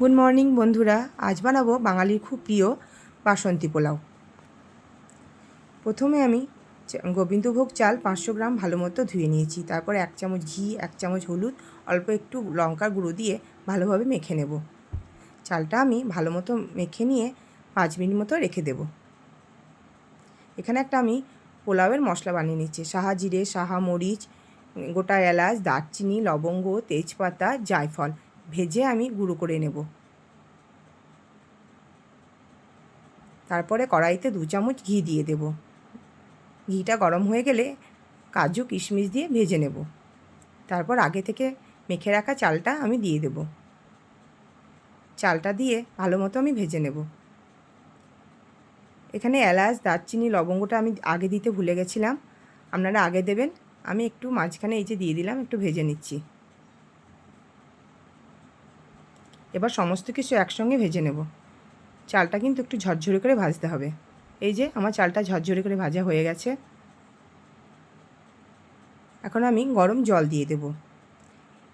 Good morning বন্ধুরা। আজ বানাবো বাঙালির খুব প্রিয় বাসন্তী পোলাও। প্রথমে আমি গোবিন্দভোগ চাল পাঁচশো গ্রাম ভালো মতো ধুয়ে নিয়েছি। তারপর এক চামচ ঘি, এক চামচ হলুদ, অল্প একটু লঙ্কার গুঁড়ো দিয়ে ভালোভাবে মেখে নেব। চালটা আমি ভালো মতো মেখে নিয়ে পাঁচ মিনিট মতো রেখে দেব। এখানে একটা আমি পোলাওয়ের মশলা বানিয়ে নিচ্ছি। সাহা জিরে, সাহা মরিচ, গোটা এলাচ, দারচিনি, লবঙ্গ, তেজপাতা, জায়ফল। ভেজে আমি গুঁড়ো করে নেব। তারপরে কড়াইতে দু চামচ ঘি দিয়ে দেব। ঘিটা গরম হয়ে গেলে কাজু কিশমিশ দিয়ে ভেজে নেব। তারপর আগে থেকে মেখে রাখা চালটা আমি দিয়ে দেব। চালটা দিয়ে ভালো মতো আমি ভেজে নেব। এখানে এলাচ, দারচিনি, লবঙ্গটা আমি আগে দিতে ভুলে গেছিলাম। আপনারা আগে দেবেন। আমি একটু মাঝখানে এই যে দিয়ে দিলাম, একটু ভেজে নিচ্ছি। এবার সমস্ত কিছু একসঙ্গে ভেজে নেব। চালটা কিন্তু একটু ঝরঝরে করে ভাজতে হবে। এই যে, আমার চালটা ঝরঝরে করে ভাজা হয়ে গেছে। এখন আমি গরম জল দিয়ে দেব।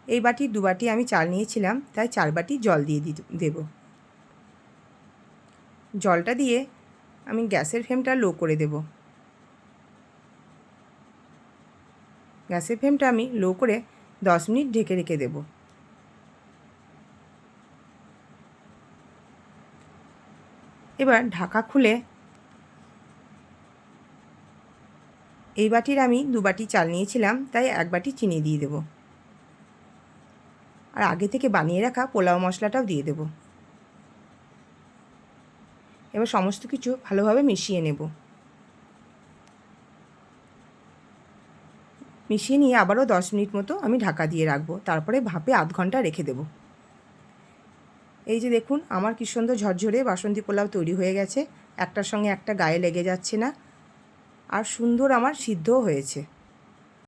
এই বাটি, দু বাটি আমি চাল নিয়েছিলাম, তাই চার বাটি জল দিয়ে দেব। জলটা দিয়ে আমি গ্যাসের ফ্লেমটা লো করে দেব। গ্যাসের ফ্লেমটা আমি লো করে দশ মিনিট ঢেকে রেখে দেবো। এবার ঢাকা খুলে এই বাটির আমি দু বাটি চাল নিয়েছিলাম, তাই এক বাটি চিনি দিয়ে দেব। আর আগে থেকে বানিয়ে রাখা পোলাও মশলাটাও দিয়ে দেব। এবার সমস্ত কিছু ভালোভাবে মিশিয়ে নেব। মিশিয়ে নিয়ে আবারও দশ মিনিট মতো আমি ঢাকা দিয়ে রাখব, তারপরে ভাপে আধ ঘণ্টা রেখে দেবো। এই যে দেখুন, আমার কি সুন্দর ঝরঝরে বাসন্তী পোলাও তৈরি হয়ে গেছে। একটার সঙ্গে একটা গায়ে লেগে যাচ্ছে না। আর সুন্দর আমার সিদ্ধও হয়েছে।